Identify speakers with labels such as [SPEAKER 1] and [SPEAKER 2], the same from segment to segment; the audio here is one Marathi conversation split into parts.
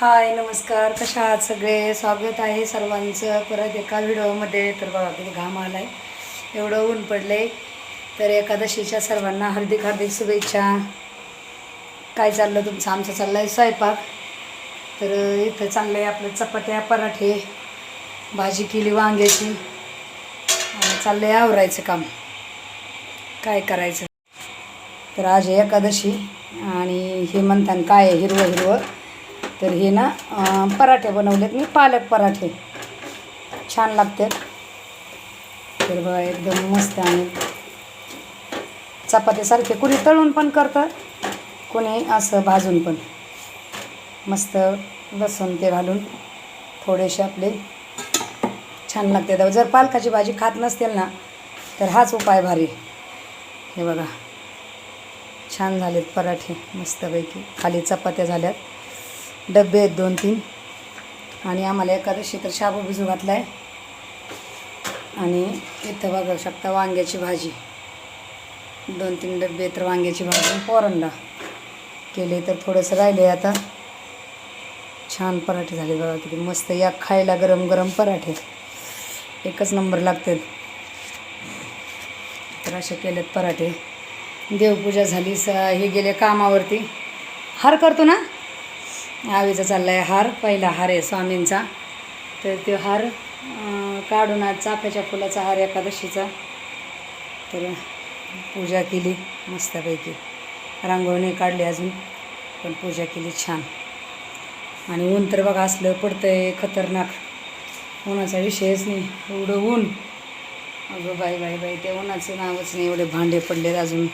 [SPEAKER 1] हाय नमस्कार. कशा आहात सगळे? स्वागत आहे सर्वांचं. परत एका व्हिडिओमध्ये. तर बघा किती घाम आला आहे एवढं ऊन पडलंय. तर एकादशीच्या सर्वांना हार्दिक हार्दिक शुभेच्छा. काय चाललं तुमचं? आमचं चाललं आहे स्वयंपाक. तर इथं चाललं आहे आपलं चपात्या पराठे भाजी केली वांग्याची. आणि चाललं आहे आवरायचं काम. काय करायचं? तर आज एकादशी आणि हे म्हणताना काय आहे? हिरवं हिरवं. तर हे ना पराठे बनवलेत. मी पालक पराठे. छान लागतात. तर बघा एकदम मस्त आणि चपातीसारखे. कुणी तळून पण करतं कोणी असं भाजून पण. मस्त लसूण ते घालून थोडेसे आपले छान लागते. जर पालकाची भाजी खात नसतील ना तर हाच उपाय भारी. हे बघा. छान झालेत पराठे मस्तपैकी. खाली चपात्या झाल्यात. डबे आहेत दोन तीन. आणि आम्हाला एकादशी तर शाबू भिजू घातला आहे आणि इथं बघू शकता वांग्याची भाजी. दोन तीन डबे तर वांग्याची भाजी पोरणला केले तर थोडंसं राहिले आता. छान पराठे झाले बघा किती मस्त. या खायला गरम गरम पराठे. एकच नंबर लागतात तर असे केलेत पराठे. देवपूजा झाली स हे गेले कामावरती. हार करतो ना? आवीचा चालला आहे हार पहिला हार आहे स्वामींचा. तर तो हार काढून आज चाफ्याच्या फुलाचा हार एकादशीचा. तर पूजा केली मस्तपैकी. रांगोळी काढली अजून पण पूजा केली छान. आणि ऊन तर बघा असलं पडतं आहे खतरनाक. उन्हाचा विषयच नाही एवढं ऊन. अगं बाई बाई बाई त्या उन्हाचं नावच नाही एवढे भांडे पडलेत अजून.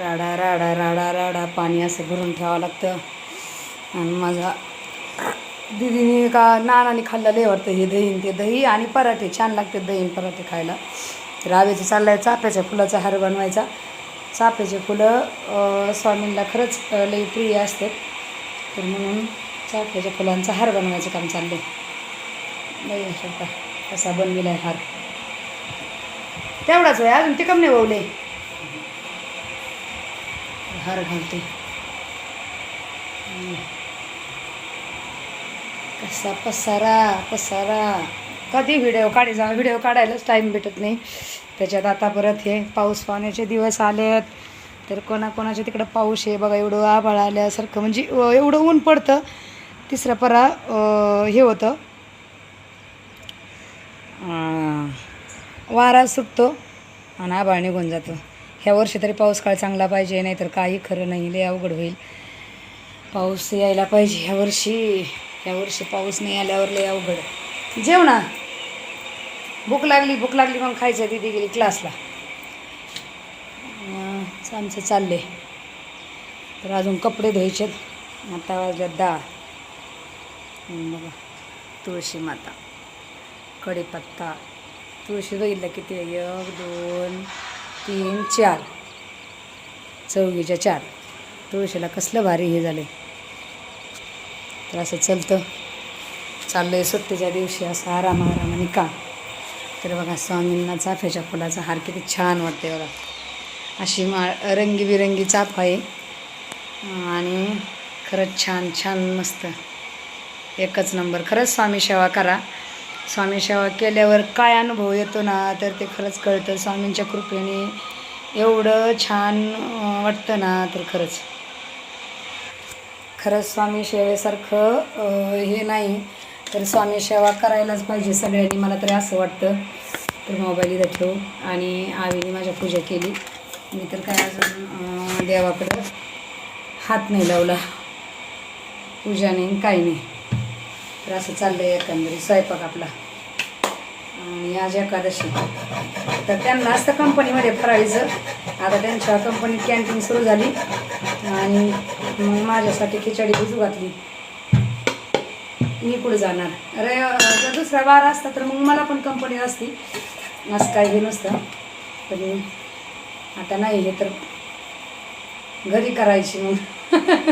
[SPEAKER 1] राडा राडा राडा राडा पाणी असं भरून ठेवावं लागतं. आणि माझा दिदीने का नानाने खाल्लेलं वाटतं हे दही ते दही आणि पराठे. छान लागते दही पराठे खायला. रावेचं चाललं आहे चाफ्याच्या फुलाचा हार बनवायचा. चाफ्याचे फुलं स्वामींना खरंच लई प्रिय असतात तर म्हणून चाफ्याच्या फुलांचा हार बनवायचं काम चाललं आहे शकता कसा बनलेला आहे हार. तेवढाच आहे अजून ते कम नाही ववले. हार घालते. कसा पसारा पसारा. कधी व्हिडिओ काढी जा व्हिडिओ काढायलाच टाईम भेटत नाही. त्याच्यात आता परत हे पाऊस पाण्याचे दिवस आलेत. तर कोणाकोणाच्या तिकडं पाऊस आहे बघा एवढं आभाळ आल्यासारखं. म्हणजे एवढं ऊन पडतं. तिसरा परा हे होतं. वारा सुटतो आणि आभाळ निघून जातो. ह्या वर्षी तरी पाऊस काळ चांगला पाहिजे नाहीतर काही खरं नाही. लय अवघड होईल. पाऊस यायला पाहिजे ह्या वर्षी. ह्या वर्षी पाऊस नाही आल्यावर लय अवघड. जेव ना भूक लागली भूक लागली मग खायचं दिदी गेली क्लासला आमचं चालले तर अजून कपडे धुवायचेत. आता वाजल्यात दहा. बघा. तुळशी माता. कढीपत्ता. तुळशी बघितलं किती? आहे एक दोन तीन चार. चौघीच्या चार. तुळशीला कसलं भारी हे झालं तर असं चलतं. चाललं आहे सुट्टीच्या दिवशी असं आराम आरामाने का तर बघा स्वामींना चाफ्याच्या फुलाचा हार किती छान वाटते बघा. अशी मा रंगीबिरंगी चाफ आहे. आणि खरंच छान छान मस्त. एकच नंबर. खरंच स्वामी सेवा करा. स्वामी सेवा केल्यावर काय अनुभव येतो ना तर ते खरंच कळतं. स्वामींच्या कृपेने एवढं छान वाटतं ना तर खरंच. खरंच स्वामी सेवेसारखं हे नाही. तर स्वामी सेवा करायलाच पाहिजे सगळ्यांनी मला तरी असं वाटतं. तर मोबाईल इथं ठेवू. आणि आवीने माझ्या पूजा केली. मी तर काय अजून देवाकडं हात नाही लावला. पूजा नाही काही नाही. तर असं चाललं आहे एकंदरीत स्वयंपाक आपला. आणि आज एकादशी. तर त्यांना असतं कंपनीमध्ये फराळीचं आता त्यांच्या कंपनीत कॅन्टीन सुरू झाली. आणि मग माझ्यासाठी खिचडी भिजू घातली? मी कुठं जाणार? अरे जर दुसरा वार असता तर मग मला पण कंपनी असती. असं काही हे नसतं. पण आता नाही हे तर घरी करायची मग.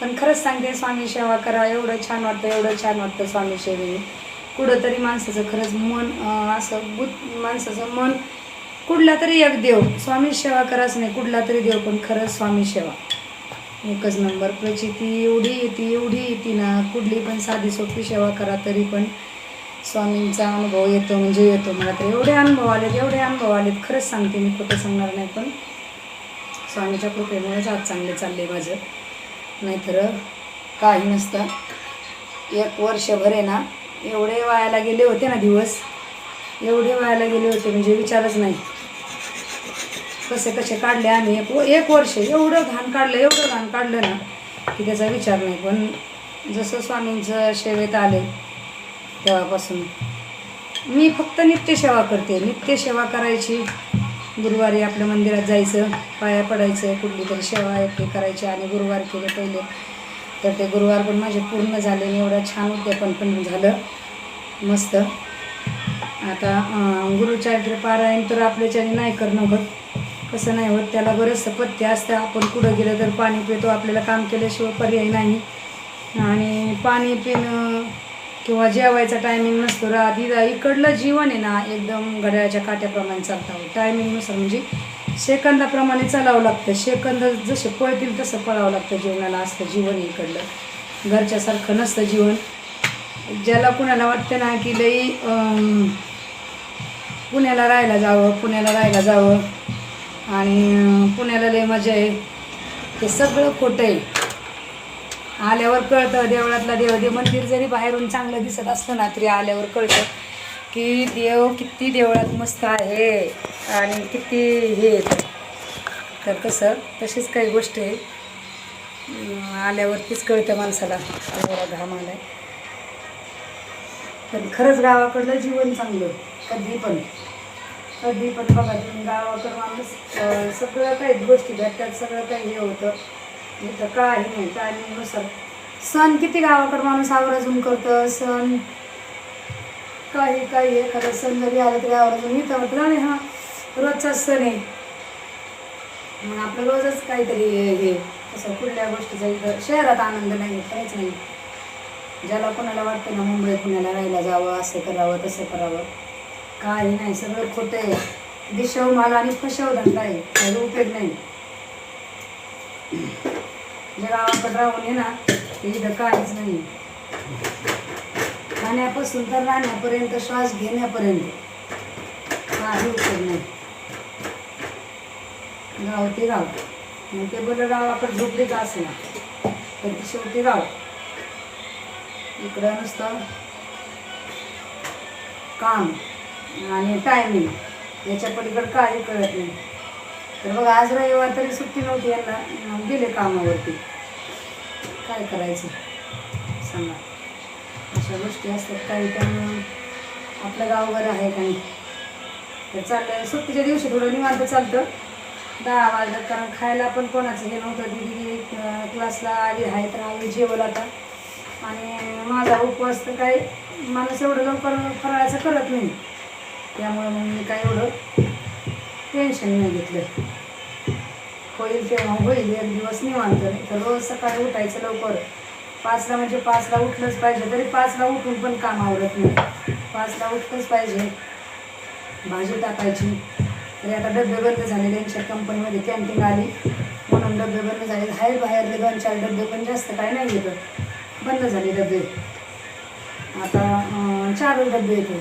[SPEAKER 1] पण खरंच सांगते स्वामी सेवा करा. एवढं छान वाटतं एवढं छान वाटतं स्वामी सेवेने. कुठंतरी माणसाचं खरंच मन असं बुद्ध माणसाचं मन कुठला तरी एक देव. स्वामी सेवा कराच नाही कुठला तरी देव पण खरंच स्वामी सेवा. एकच नंबर. प्रचिती एवढी येते एवढी येते ना. कुठली पण साधी सोपी सेवा करा तरी पण स्वामींचा अनुभव येतो म्हणजे येतो. मला तर एवढे अनुभव आलेत एवढे अनुभव आलेत. खरंच सांगते मी खोटं सांगणार नाही पण स्वामीच्या कृपेमुळेच आज चांगले चालले माझं. नाहीतर काही नसतं. एक वर्षभर आहे ना एवढे वायाला गेले होते ना दिवस. एवढे वायाला गेले होते म्हणजे विचारच नाही. कसे कसे काढले आम्ही. एक एक वर्ष एवढं घाण काढलं एवढं घाण काढलं ना की त्याचा विचार नाही. पण जसं स्वामींचं सेवेत आले तेव्हापासून. मी फक्त नित्यसेवा करते. नित्यसेवा करायची. गुरुवारी आपल्या मंदिरात जायचं पाया पडायचं कुठली तरी सेवा आहे करायची आणि गुरुवार केले पहिले. तर ते गुरुवार पण माझे पूर्ण झाले आणि एवढं छान उद्यापन पण झालं. मस्त. आता अं, गुरुचरित्र पारायण तर आपल्याच्याने नाही करणं बघ कसं नाही होत. त्याला बरंचसं पथ्य असतं. आपण कुठं गेलं तर पाणी पितो. आपल्याला काम केल्याशिवाय पर्याय नाही. आणि पाणी पिणं किंवा जेवायचा टायमिंग नसतो राधीदा इकडलं जीवन आहे ना एकदम घड्याळ्याच्या काट्याप्रमाणे चालतं. टायमिंगनुसार म्हणजे सेकंदाप्रमाणे चालावं लागतं. सेकंद जसे पळतील तसं पळावं लागतं. जीवनाला असतं जीवन इकडलं. घरच्यासारखं नसतं जीवन. ज्याला कुणाला वाटतं ना की लई पुण्याला राहायला जावं पुण्याला राहायला जावं. आणि पुण्याला लय मजा आहे. ते सगळं खोटं आहे. आल्यावर कळतं देवळातला देव देव मंदिर जरी बाहेरून चांगलं दिसत असलं ना तरी आल्यावर कळतं की देव किती देवळात मस्त आहे आणि किती हे तर तसं तशीच काही गोष्ट आहे. आल्यावरतीच कळतं माणसाला एवढा घाम आलाय पण खरंच गावाकडलं जीवन चांगलं कधी पण कधी पण बघा तुम्ही गावाकडं माणूस सगळं काही गोष्टी भेटतात सगळं काही हे होतं. इथं काही नाही टायमिंगनुसार. सण किती गावाकडं माणूस आवर्जून करतं? सण काही काही. एखादा सण जरी आला तरी आवर्जून इथं म्हटलं नाही हा रोजचाच सण आहे. मग आपलं रोजच काहीतरी हे हे. असं कुठल्या गोष्टीचा इथं शहरात आनंद नाही काहीच नाही. ज्याला कोणाला वाटतं ना मुंबई पुण्याला राहायला जावं असं करावं तसं करावं. काही नाही सगळं खोटं आहे. दिशव माल आणि फसव धंदा आहे त्याचा उपयोग नाही. ज्या गावाकडे राहून ये ना ते इथं काहीच नाही. खाण्यापासून तर राहण्यापर्यंत श्वास घेण्यापर्यंत काही उपयोग नाही. गाव ते गाव. मग ते बरं गावाकडे झोपडीच असे ना. तर ते शेवटी गाव. इकडं नुसतं काम. आणि टायमिंग याच्या पलीकडं काही कळत नाही. तर बघा आज रविवार तरी सुट्टी नव्हती यांना. गेले कामावरती. काय करायचं? सांगा. अशा गोष्टी असतात काही पण आपलं गाव बरं आहे काही तर चाललं सुट्टीच्या दिवशी थोडं निवांत चालतं. दहा वाजलं कारण खायला पण कोणाचं हे नव्हतं. दिदी क्लासला आली आहे तर आम्ही जेवलं आता. आणि माझा उपवास तर काही माणूस एवढं लवकर फराळाचं करत नाही. त्यामुळं मग मी काय एवढं टेन्शन नाही घेतलं. होईल तेव्हा होईल एक दिवस निवांत. नाही तर रोज सकाळी उठायचं लवकर. पाचला म्हणजे पाचला उठलंच पाहिजे तरी पाचला उठून पण काम आवडत नाही. पाचला उठलंच पाहिजे. भाजी टाकायची. तरी आता डबे बंद झाले त्यांच्या कंपनीमध्ये. कॅन्टीन आली. म्हणून डबे बंद झाले बाहेर बाहेरले दोन चार डबे पण जास्त काय नाही येतं. बंद झाले डबे. आता चार चारच डबे येतो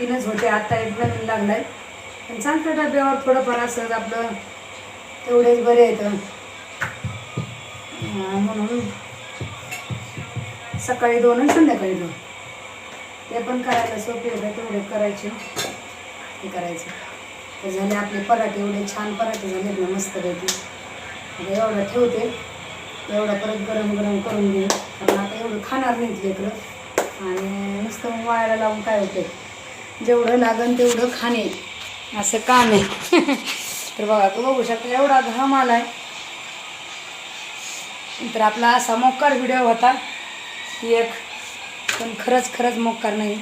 [SPEAKER 1] तीनच होते आत्ता एक नवीन आहे पण चालतं डब्यावर थोडंफार असं आपलं तेवढेच बरे येतं म्हणून सकाळी दोन आणि संध्याकाळी दोन. ते पण करायला सोपे होते तेवढे करायचे. हे करायचं. तर झाले आपले पराठे एवढे छान पराठे झाले ना मस्तपैकी. आता एवढा ठेवते. एवढं परत गरम गरम करून घेऊ. कारण आता एवढं खाणार नाहीत लेकरं. आणि नुसतं मग वायाला लावून काय होते जेवढं लागन तेवढं खाणे असं काम आहे. तर बघा तू बघू शकता एवढा घाम आलाय. तर आपला असा मोकार व्हिडिओ होता की एक पण खरंच खरंच मोकार नाही.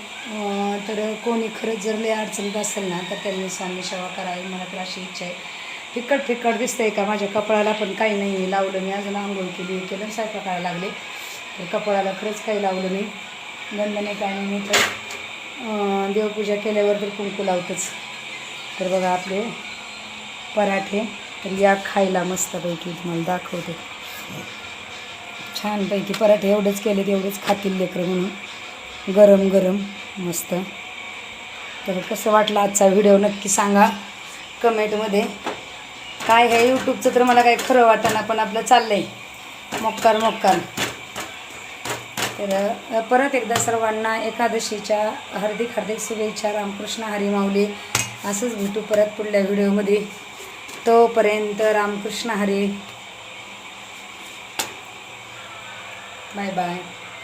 [SPEAKER 1] तर कोणी खरंच जर लय अडचणीत असेल ना तर त्यांनी स्वामी सेवा करावी. मला तर अशी इच्छा आहे. फिकट फिकट दिसतंय का माझ्या कपडाला पण काही नाही लावलं मी अजून आंघोळ केली केलं स्वयंपाकाला लागले. तर कपडाला खरंच काही लावलं नाही. गंधने काय नाही मी तर देवपूजा केल्यावर तर कुंकू लावतच. तर बघा आपले पराठे. तर या खायला मस्तपैकी तुम्हाला दाखवते. छानपैकी पराठे एवढेच केले तेवढेच खातील लेकरं म्हणून. गरम गरम मस्त. तर कसं वाटलं आजचा व्हिडिओ नक्की सांगा कमेंटमध्ये. काय हे यूट्यूबचं तर मला काही खरं वाटेना पण आपलं चाललं आहे मोक्कार मोक्कार. तर परत एकदा सर्वांना एकादशीच्या हार्दिक हार्दिक शुभेच्छा रामकृष्ण हरी माऊली. असंच भेटू परत पुढल्या व्हिडिओमध्ये. तोपर्यंत रामकृष्ण हरी. Bye bye.